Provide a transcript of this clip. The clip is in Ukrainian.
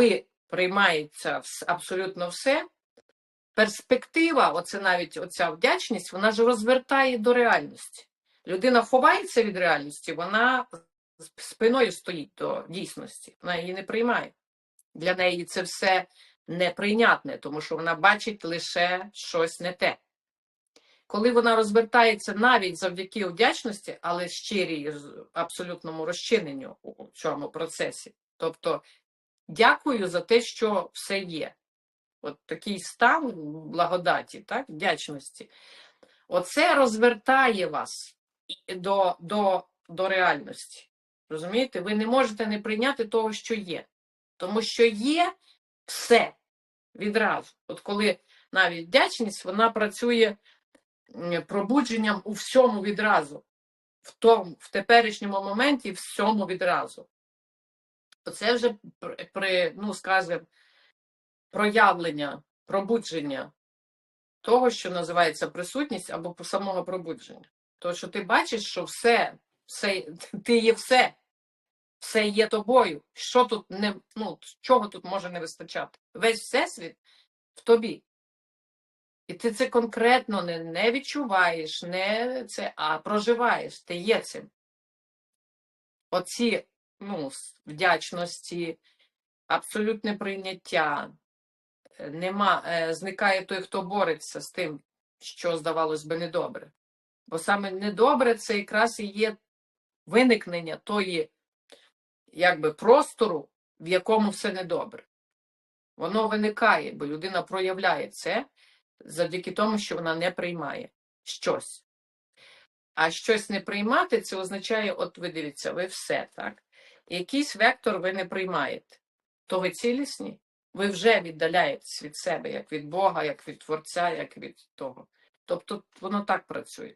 коли приймається абсолютно все, перспектива, оце навіть оця вдячність, вона ж розвертає до реальності. Людина ховається від реальності, вона спиною стоїть до дійсності, вона її не приймає. Для неї це все неприйнятне, тому що вона бачить лише щось не те. Коли вона розвертається навіть завдяки вдячності, але щирій абсолютному розчиненню у цьому процесі. Тобто, дякую за те, що все є. От такий стан благодаті, так, вдячності. Оце розвертає вас до, до, до реальності. Розумієте? Ви не можете не прийняти того, що є. Тому що є все відразу. От коли навіть вдячність, вона працює пробудженням у всьому відразу, в тому, в теперішньому моменті всьому відразу. Оце вже при, ну, скажімо, проявлення, пробудження того, що називається присутність або самого пробудження. Тому що ти бачиш, що все, все, ти є все, все є тобою. Що тут не, ну, чого тут може не вистачати? Весь всесвіт в тобі. І ти це конкретно не, не відчуваєш, не це, а проживаєш, ти є цим. Оці ну, вдячності, абсолютне прийняття, е, нема, е, зникає той, хто бореться з тим, що здавалось би недобре. Бо саме недобре це якраз і є виникнення тої, якби, простору, в якому все недобре. Воно виникає, бо людина проявляє це завдяки тому, що вона не приймає щось. А щось не приймати, це означає, от ви дивіться, ви все, так? Якийсь вектор ви не приймаєте, то ви цілісні, ви вже віддаляєтесь від себе, як від Бога, як від Творця, як від того. Тобто воно так працює.